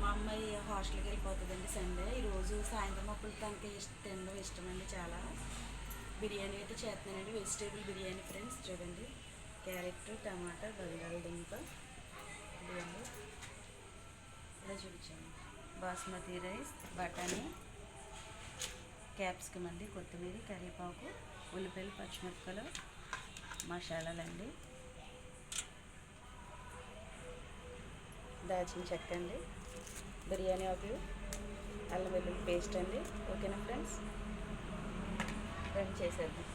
మా అమ్మాయి హాస్టల్కి వెళ్ళిపోతుందండి సండే. ఈరోజు సాయంత్రం అప్పుడు తనకి ఇష్టం తినడం ఇష్టమండి చాలా. బిర్యానీ అయితే చేస్తున్నానండి వెజిటేబుల్ బిర్యానీ ఫ్రెండ్స్ చూడండి. క్యారెట్ టమాటా బంగాళదుంప బిర్యానీ ఇలా చూపించాను బాస్మతి రైస్ బఠానీ క్యాప్సికమ్ అండి కొత్తిమీర కరివేపాకు ఉల్లిపాయలు పచ్చిమిరపకాయలు మసాలాలండి. దాల్చిన చెక్క అండి. బిర్యానీ ఆకు అల్లం వెల్లుల్లి పేస్ట్ అండి. ఓకేనా ఫ్రెండ్స్? రన్ చేసేద్దాం.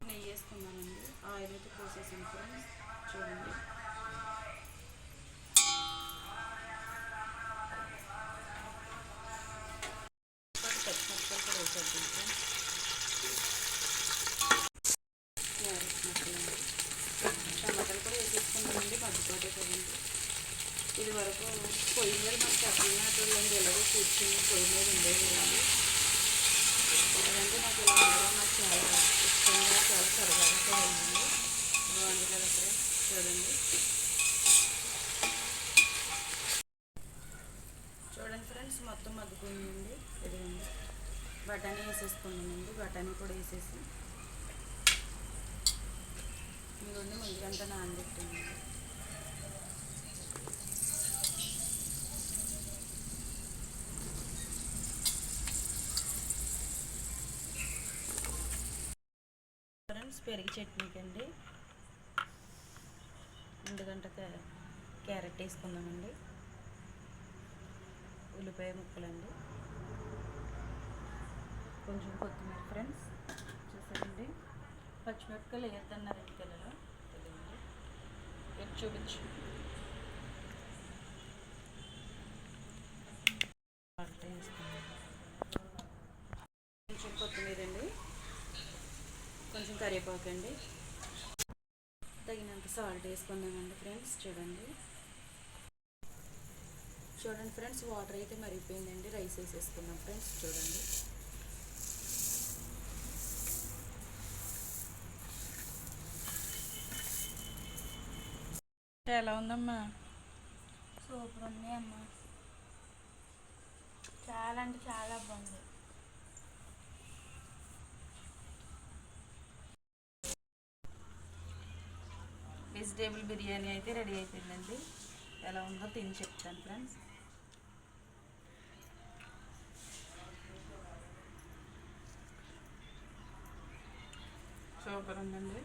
నెయ్యి వేసుకున్నానండి ఆయిల్ అయితే పోసేసాను ఫ్రెండ్స్. చూడండి. వరకు పొయ్యి మీద మనకి అర్థమైనట్టుందండి ఎలాగో కూర్చొని పొయ్యి మీద ఉండేది కదండి ఎందుకంటే నాకు ఇలా ఉండడం నాకు చాలా ఇష్టంగా చాలా సరదాగా ఉందండి. బాగుంది కదా ఫ్రెండ్స్ చూడండి. చూడండి ఫ్రెండ్స్ మొత్తం మగ్గిపోయిందండి ఇదిగోండి. బఠానీ వేసేసుకున్నానండి బఠానీ కూడా వేసేసి. ఇదిగోండి ముందుకంతా నానబెట్టానండి ఫ్రెండ్స్ పెరిగి చట్నీకి అండి ముందుగంట క్యారెట్ వేసుకుందామండి. ఉల్లిపాయ ముక్కలండి. కొంచెం కొత్తిమీర ఫ్రెండ్స్ చూసారండి. పచ్చిమిరపకాయలు వేద్దన్నారండి పిల్లలు తెలియండి ఎటు చూపించు. కొంచెం కరివేపాకు అండి తగినంత సాల్ట్ వేసుకుందామండి ఫ్రెండ్స్ చూడండి. చూడండి ఫ్రెండ్స్ వాటర్ అయితే మరిగిపోయిందండి. రైస్ వేసేసుకున్నాం ఫ్రెండ్స్ చూడండి. ఎలా ఉందమ్మా? సూపర్ ఉంది అమ్మ. చాలా అంటే చాలా బాగుంది. వెజిటేబుల్ బిర్యానీ అయితే రెడీ అయిపోయిందండి. ఎలా ఉందో తిని చెప్తాను ఫ్రెండ్స్. సూపర్ ఉందండి.